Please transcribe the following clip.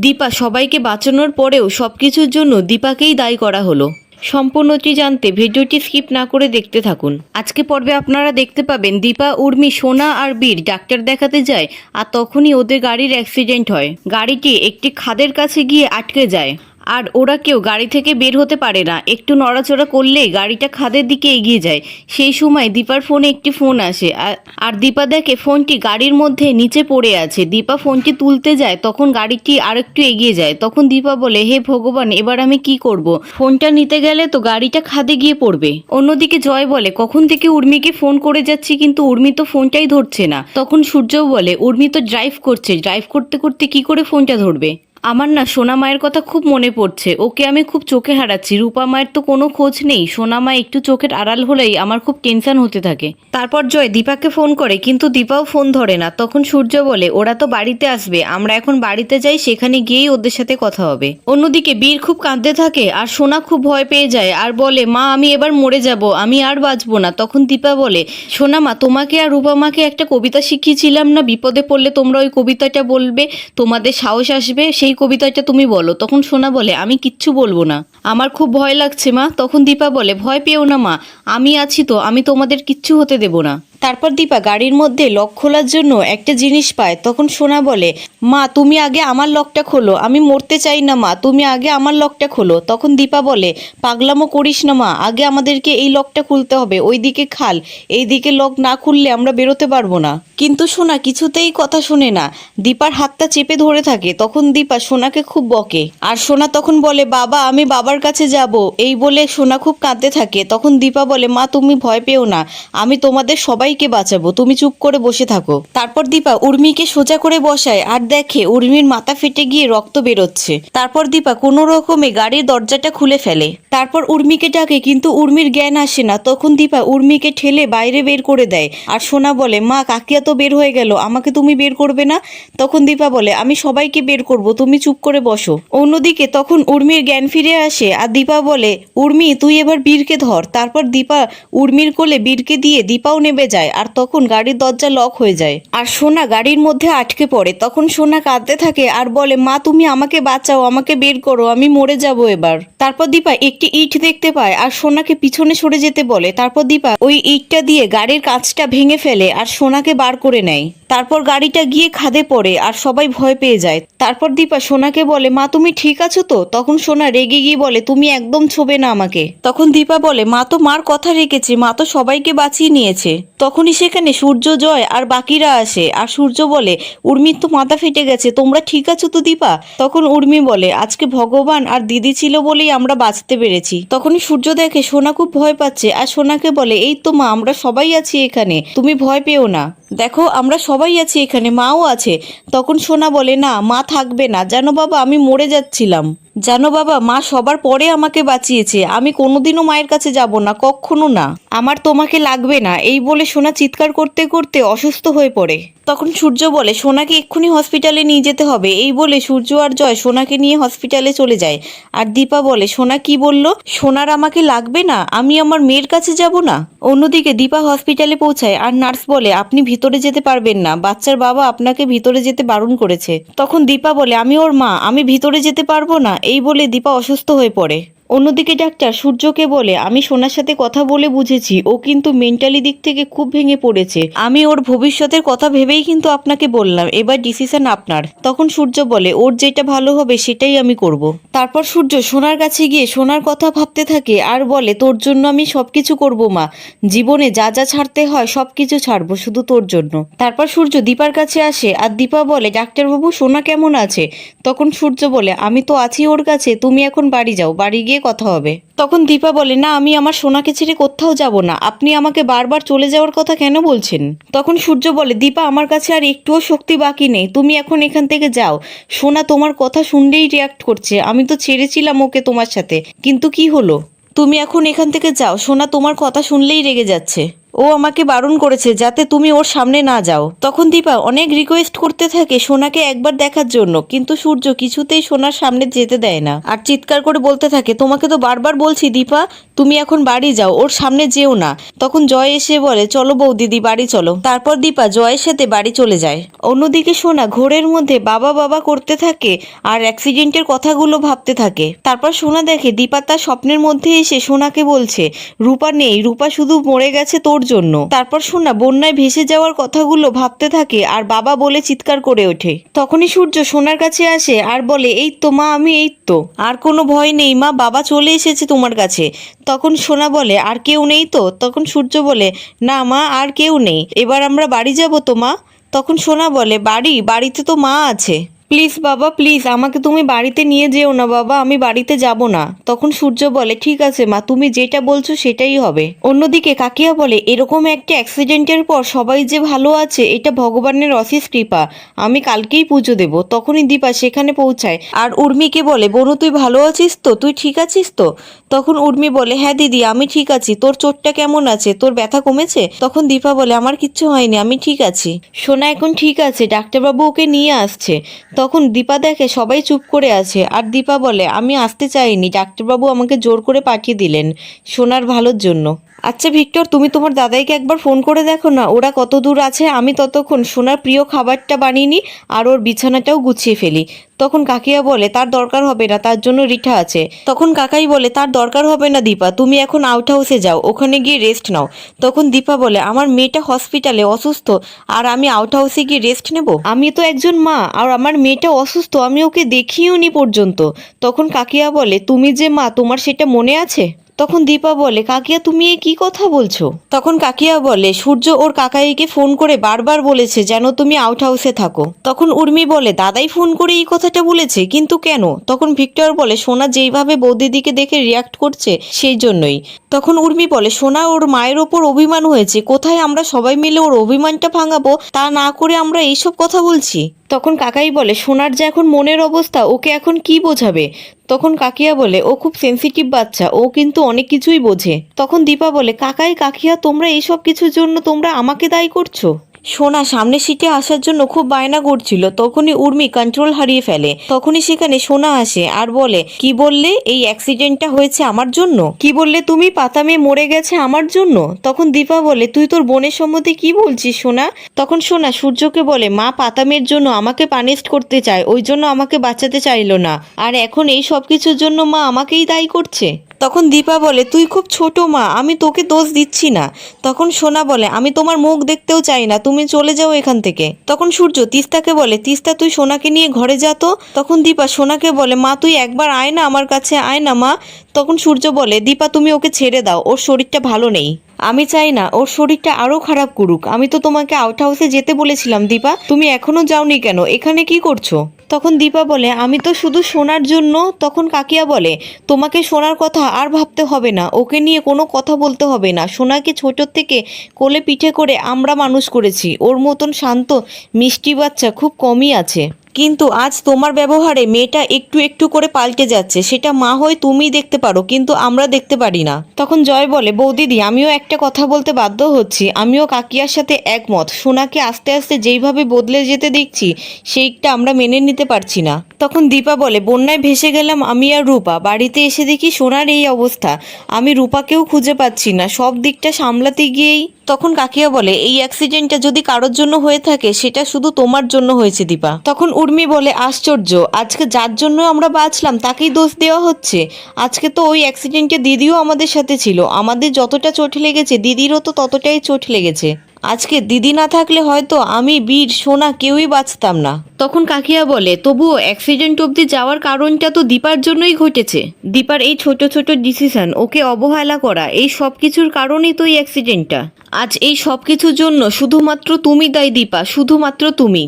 দীপা সবাইকে বাঁচানোর পরেও সব কিছুর জন্য দীপাকেই দায়ী করা হলো। সম্পূর্ণটি জানতে ভিডিওটি স্কিপ না করে দেখতে থাকুন। আজকে পর্বে আপনারা দেখতে পাবেন দীপা, উর্মি, সোনা আর বীর ডাক্তার দেখাতে যায় আর তখনই ওদের গাড়ির অ্যাক্সিডেন্ট হয়। গাড়িটি একটি খাদের কাছে গিয়ে আটকে যায়। আর ওরা কেউ গাড়ি থেকে বের হতে পারে না। একটু নড়াচড়া করলেই গাড়িটা খাদের দিকে এগিয়ে যায়। সেই সময় দীপার ফোনে একটি ফোন আসে। আর- আর দীপা দেখে ফোনটি গাড়ির মধ্যে নিচে পড়ে আছে। দীপা ফোনটি তুলতে যায়, তখন গাড়িটি আরেকটু এগিয়ে যায়। তখন দীপা বলে, হে ভগবান, এবার আমি কি করব? ফোনটা নিতে গেলে তো গাড়িটা খাদে গিয়ে পড়বে। অন্যদিকে জয় বলে, কখন থেকে উর্মিকে ফোন করে যাচ্ছি, কিন্তু উর্মি তো ফোনটাই ধরছে না। তখন সূর্যও বলে, উর্মি তো ড্রাইভ করছে। ড্রাইভ করতে করতে কি করে ফোনটা ধরবে? আমার না সোনা মায়ের কথা খুব মনে পড়ছে। ওকে আমি খুব চোখে হারাচ্ছি। রূপা মায়ের তো কোনো খোঁজ নেই। সোনা মা একটু চোখের আড়াল হলেই আমার খুব টেনশন হতে থাকে। তারপর জয় দীপাকে ফোন করে, কিন্তু দীপাও ফোন ধরে না। তখন সূর্য বলে, ওরা তো বাড়িতে আসবে। আমরা এখন বাড়িতে যাই, সেখানে গিয়েই ওদের সাথে কথা হবে। অন্যদিকে বীর খুব কাঁদতে থাকে, আর সোনা খুব ভয় পেয়ে যায় আর বলে, মা, আমি এবার মরে যাব, আমি আর বাঁচবো না। তখন দীপা বলে, সোনা মা, তোমাকে আর রূপা মাকে একটা কবিতা শিখিয়েছিলাম না? বিপদে পড়লে তোমরা ওই কবিতাটা বলবে, তোমাদের সাহস আসবে, সেই কবিতাটা তুমি বলো। তখন সোনা বলে, আমি কিচ্ছু বলব না। আমার খুব ভয় লাগছে মা। তখন দীপা বলে, ভয় পেও না মা। আমি আছি তো, আমি তোমাদের কিচ্ছু হতে দেব না। তারপর দীপা গাড়ির মধ্যে লক খোলার জন্য একটা জিনিস পায়। তখন সোনা বলে, মা, তুমি আগে আমার লকটা খোলো। আমি মরতে চাই না, মা, তুমি আগে আমার লকটা খোলো। তখন দীপা বলে, পাগলামো করিস না, মা, আগে আমাদেরকে এই লকটা খুলতে হবে। ওইদিকে খাল, এইদিকে লক না খুললে আমরা বেরোতে পারব না। কিন্তু সোনা কিছুতেই কথা শোনে না। দীপার হাতটা চেপে ধরে থাকে। তখন দীপা সোনাকে খুব বকে। আর সোনা তখন বলে, বাবা, আমি বাবার কাছে যাব। এই বলে সোনা খুব কাঁদতে থাকে। তখন দীপা বলে, মা, তুমি ভয় পেও না। আমি তোমাদের সবাইকে বাঁচাবো, তুমি চুপ করে বসে থাকো। তারপর দীপা উর্মিকে সোজা করে বসায় আর দেখে উর্মির মাথা ফেটে গিয়ে রক্ত বেরোচ্ছে। তারপর দীপা কোনো রকমে গাড়ির দরজাটা খুলে ফেলে। তারপর উর্মিকে ডাকে, কিন্তু উর্মির জ্ঞান আসে না। তখন দীপা উর্মিকে ঠেলে বাইরে বের করে দেয়। আর সোনা বলে, মা, কাকিয়া তো বের হয়ে গেল, আমাকে তুমি বের করবে না? তখন দীপা বলে, আমি সবাইকে বের করব, তুমি চুপ করে বসো। অন্যদিকে তখন উর্মির জ্ঞান ফিরে আসে আর দীপা বলে, উর্মি, তুই এবার বীরকে ধর। তারপর দীপা উর্মির কোলে বীরকে দিয়ে দীপাও নেমে যায়। আর তখন গাড়ির দরজা লক হয়ে যায়। আর সোনা গাড়ির মধ্যে আটকে পড়ে। তখন সোনা কাঁদতে থাকে আর বলে, মা, তুমি আমাকে বাঁচাও, আমাকে বের করো, আমি মরে যাব এবার। তারপর দীপা একটি ইট দেখতে পায় আর সোনাকে পিছনে সরে যেতে বলে। তারপর দীপা ওই ইটটা দিয়ে গাড়ির কাঁচটা ভেঙে ফেলে আর সোনাকে বার করে নেয়। তারপর গাড়িটা গিয়ে খাদে পড়ে আর সবাই ভয় পেয়ে যায়। তারপর দীপা সোনাকে বলে, মা, তুমি ঠিক আছো তো? তখন সোনা রেগে গিয়ে বলে, তুমি একদম ছোবে না আমাকে। তখন দীপা বলে, মা, তো মার কথা রেখেছে, মা তো সবাইকে বাঁচিয়ে নিয়েছে। তখনই সেখানে সূর্য জয় আর বাকিরা আসে। আর সূর্য বলে উর্মির তো মাথা ফেটে গেছে, তোমরা ঠিক আছো তো দীপা? তখন উর্মি বলে, আজকে ভগবান আর দিদি ছিল বলেই আমরা বাঁচতে পেরেছি। তখনই সূর্য দেখে, সোনা খুব ভয় পাচ্ছে। আর সোনাকে বলে, এই তো মা, আমরা সবাই আছি এখানে, তুমি ভয় পেও না। দেখো, আমরা সবাই আছি এখানে, মাও আছে। তখন সোনা বলে, না, মা থাকবে না। জানো বাবা, আমি মরে যাচ্ছিলাম। জানো বাবা, মা সবার পরে আমাকে বাঁচিয়েছে। আমি কোনোদিনও মায়ের কাছে যাব না, কখনো না। আমার তোমাকে লাগবে না। এই বলে সোনা চিৎকার করতে করতে অসুস্থ হয়ে পড়ে। তখন সূর্য বলে, সোনাকে এক্ষুনি হসপিটালে নিয়ে যেতে হবে। এই বলে সূর্য আর জয় সোনাকে নিয়ে হসপিটালে চলে যায়। আর দীপা বলে, সোনা কি বলল? সোনার আমাকে লাগবে না? আমি আমার মেয়ের কাছে যাব না? অন্যদিকে দীপা হসপিটালে পৌঁছায়। আর নার্স বলে, আপনি ভিতরে যেতে পারবেন না। বাচ্চার বাবা আপনাকে ভিতরে যেতে বারণ করেছে। তখন দীপা বলে, আমি ওর মা, আমি ভিতরে যেতে পারব না। এই বলে দীপা অসুস্থ হয়ে পড়ে। অন্যদিকে ডাক্তার, সূর্যকে বলে, আমি সোনার সাথে কথা বলে বুঝেছি, ও কিন্তু মেন্টালি দিক থেকে খুব ভেঙে পড়েছে। আমি ওর ভবিষ্যতের কথা ভেবেই কিন্তু আপনাকে বললাম, এবার ডিসিশন আপনার। তখন সূর্য বলে, ওর যেটা ভালো হবে সেটাই আমি করব। তারপর সূর্য সোনার কাছে গিয়ে সোনার কথা ভাবতে থাকে আর বলে, তোর জন্য আমি সবকিছু করব, মা। জীবনে যা যা ছাড়তে হয় সবকিছু ছাড়বো, শুধু তোর জন্য। তারপর সূর্য দীপার কাছে আসে আর দীপা বলে, ডাক্তারবাবু, সোনা কেমন আছে? তখন সূর্য বলে, আমি তো আছি ওর কাছে, তুমি এখন বাড়ি যাও। বাড়ি গিয়ে কথা হবে। তখন দীপা বলে, না, আমি আমার সোনাকে ছেড়ে কোথাও যাব না। আপনি আমাকে বারবার চলে যাওয়ার কথা কেন বলছেন? তখন সূর্য বলে, দীপা, আমার কাছে আর একটুও শক্তি বাকি নেই। তুমি এখন এখান থেকে যাও। সোনা তোমার কথা শুনলেই রিয়াক্ট করছে। আমি তো ছেড়েছিলাম ওকে তোমার সাথে। কিন্তু কি হলো? তুমি এখন এখান থেকে যাও। সোনা তোমার কথা শুনলেই রেগে যাচ্ছে। ও আমাকে বারণ করেছে যাতে তুমি ওর সামনে না যাও। তখন দীপা অনেক রিকোয়েস্ট করতে থাকে সোনাকে একবার দেখার জন্য, কিন্তু সূর্য কিছুতেই সোনার সামনে যেতে দেয় না। আর চিৎকার করে বলতে থাকে, তোমাকে তো বারবার বলছি দীপা, তুমি এখন বাড়ি যাও, ওর সামনে যেও না। তখন জয় এসে বলে, চলো বউ দিদি বাড়ি চলো। তারপর দীপা জয়ের সাথে বাড়ি চলে যায়। অন্যদিকে সোনা ঘোরের মধ্যে বাবা বাবা করতে থাকে আর অ্যাক্সিডেন্টের কথাগুলো ভাবতে থাকে। তারপর সোনা দেখে দীপা তার স্বপ্নের মধ্যে এসে সোনাকে বলছে, রূপা নেই, রূপা শুধু মরে গেছে তোর জন্য। তারপর সোনা বন্যায় ভেসে যাওয়ার কথাগুলো ভাবতে থাকে আর বাবা বলে চিৎকার করে ওঠে। তখনই সূর্য সোনার কাছে আসে আর বলে, এই তো মা, আমি এই তো। আর কোনো ভয় নেই মা, বাবা চলে এসেছে তোমার কাছে। তখন সোনা বলে, আর কেউ নেই তো? তখন সূর্য বলে, না মা, আর কেউ নেই। এবার আমরা বাড়ি যাব তো মা? তখন সোনা বলে, বাড়ি, বাড়িতে তো মা আছে। প্লিজ বাবা প্লিজ আমাকে তুমি বাড়িতে নিয়ে যেও না, বাবা, আমি বাড়িতে যাব না। তখন সূর্য বলে, ঠিক আছে, মা, তুমি যেটা বলছো সেটাই হবে। অন্যদিকে কাকিয়া বলে, এরকম একটা অ্যাক্সিডেন্টের পর সবাই যে ভালো আছে, এটা ভগবানের অশেষ কৃপা। আমি কালকেই পুজো দেব। তখনই দীপা সেখানে পৌঁছায়। আর উর্মিকে বলে বনু তুই ভালো আছিস তো? তুই ঠিক আছিস তো? তখন উর্মি বলে হ্যাঁ দিদি, আমি ঠিক আছি। তোর চোটটা কেমন আছে? তোর ব্যথা কমেছে? তখন দীপা বলে, আমার কিচ্ছু হয়নি, আমি ঠিক আছি। সোনা এখন ঠিক আছে, ডাক্তারবাবু ওকে নিয়ে আসছে। তখন দীপা দেখে সবাই চুপ করে আছে। আর দীপা বলে, আমি আসতে চাইনি। ডাক্তারবাবু আমাকে জোর করে পাঠিয়ে দিলেন সোনার ভালোর জন্য। আচ্ছা ভিক্টর, তুমি তোমার দাদাইকে একবার ফোন করে দেখো না। ওরা কত দূর আছে, আমি ততক্ষণ সোনার প্রিয় খাবারটা বানিয়ে নিই আর ওর বিছানাটাও গুছিয়ে ফেলি। তখন কাকিয়া বলে, তার দরকার হবে না, তার জন্য রিঠা আছে। তখন কাকাই বলে, তার দরকার হবে না দীপা, তুমি এখন আউট হাউসে যাও, ওখানে গিয়ে রেস্ট নাও। তখন দীপা বলে, আমার মেয়েটা হসপিটালে অসুস্থ, আর আমি আউট হাউসে গিয়ে রেস্ট নেব? আমি তো একজন মা, আর আমার মেয়েটা অসুস্থ, আমি ওকে দেখিও নি পর্যন্ত। তখন কাকিয়া বলে, তুমি যে মা, তোমার সেটা মনে আছে? তখন দীপা বলে, কাকিয়া, তুমি এ কি কথা বলছো? তখন কাকিয়া বলে, সূর্য ওর কাকাইকে ফোন করে বারবার বলেছে যেন তুমি আউট হাউসে থাকো। তখন উর্মি বলে, দাদাই ফোন করে এই কথাটা বলেছে, কিন্তু কেন? তখন ভিক্টর বলে, সোনা যেইভাবে বৌদিদিকে দেখে রিয়াক্ট করছে, সেই জন্যই। তখন উর্মি বলে, সোনা ওর মায়ের ওপর অভিমান হয়েছে, কোথায় আমরা সবাই মিলে ওর অভিমানটা ভাঙাবো, তা না করে আমরা এইসব কথা বলছি? তখন কাকাই বলে, সোনার যে এখন মনের অবস্থা, ওকে এখন কি বোঝাবে? তখন কাকিয়া বলে, ও খুব সেন্সিটিভ বাচ্চা, ও কিন্তু অনেক কিছুই বোঝে। তখন দীপা বলে, কাকাই, কাকিয়া, তোমরা এইসব কিছুর জন্য তোমরা আমাকে দায়ী করছ? সোনা সামনের সিটে আসার জন্য খুব বায়না করছিল। তখনই উর্মি কন্ট্রোল হারিয়ে ফেলে। তখনই সেখানে সোনা আসে আর বলে, কি বললে? এই অ্যাক্সিডেন্টটা হয়েছে আমার জন্য? কি বললে তুমি? পাতা মেয়ে মরে গেছে আমার জন্য? তখন দীপা বলে, তুই তোর বোনের সম্বন্ধে কি বলছিস সোনা? তখন সোনা সূর্যকে বলে, মা পাতা মেয়ের জন্য আমাকে পানিশড করতে চায়, ওই জন্য আমাকে বাঁচাতে চাইলো না। আর এখন এই সব কিছুর জন্য মা আমাকেই দায়ী করছে। তখন দীপা বলে, তুই খুব ছোট মা, আমি তোকে দোষ দিচ্ছি না। তখন সোনা বলে, আমি তোমার মুখ দেখতেও চাই না তুমি চলে যাও এখান থেকে। তখন সূর্য তিস্তাকে বলে, তিস্তা, তুই সোনাকে নিয়ে ঘরে যা তো। তখন দীপা সোনাকে বলে, মা, তুই একবার আয় না আমার কাছে, আয় না মা। তখন সূর্য বলে, দীপা, তুমি ওকে ছেড়ে দাও, ওর শরীরটা ভালো নেই। আমি চাই না, ওর শরীরটা আরও খারাপ করুক। আমি তো তোমাকে আউট হাউসে যেতে বলেছিলাম, দীপা। তুমি এখনও যাওনি কেন? এখানে কি করছ? তখন দীপা বলে, আমি তো শুধু শোনার জন্য তখন কাকিয়া বলে, তোমাকে শোনার কথা আর ভাবতে হবে না। ওকে নিয়ে কোনো কথা বলতে হবে না। সোনাকে ছোটোর থেকে কোলে পিঠে করে আমরা মানুষ করেছি। ওর মতন শান্ত মিষ্টি বাচ্চা খুব কমই আছে। কিন্তু আজ তোমার ব্যবহারে মেয়েটা একটু একটু করে পাল্টে যাচ্ছে। সেটা মা হয়ে তুমিই দেখতে পারো, কিন্তু আমরা দেখতে পারি না। তখন জয় বলে, বৌদিদি, আমিও একটা কথা বলতে বাধ্য হচ্ছি। আমিও কাকিয়ার সাথে একমত। সোনাকে আস্তে আস্তে যেইভাবে বদলে যেতে দেখছি, সেইটা আমরা মেনে নিতে পারছি না। তখন দীপা বলে, বন্যায় ভেসে গেলাম আমি আর রূপা। বাড়িতে এসে দেখি সোনার এই অবস্থা। আমি রূপাকেও খুঁজে পাচ্ছি না। সব দিকটা সামলাতে গিয়েই তখন কাকিয়া বলে, এই অ্যাক্সিডেন্টটা যদি কারোর জন্য হয়ে থাকে, সেটা শুধু তোমার জন্য হয়েছে দীপা। তখন উর্মি বলে, আশ্চর্য, আজকে যার জন্য আমরা বাঁচলাম, তাকেই দোষ দেওয়া হচ্ছে। আজকে তো ওই অ্যাক্সিডেন্টে দিদিও আমাদের সাথে ছিল। আমাদের যতটা চোট লেগেছে, দিদিরও তো ততটাই চোট লেগেছে। আজকে দিদি না থাকলে হয়তো আমি, বীর, সোনা কেউই বাঁচতাম না। তখন কাকিয়া বলে, তবুও অ্যাক্সিডেন্ট অবধি যাওয়ার কারণটা তো দীপার জন্যই ঘটেছে। দীপার এই ছোট ছোট ডিসিশন ওকে অবহেলা করা, এই সব কিছুর কারণেই তো এই অ্যাক্সিডেন্টটা আজ এই সব কিছুর জন্য শুধুমাত্র তুমি দায়ী দীপা, শুধুমাত্র তুমি।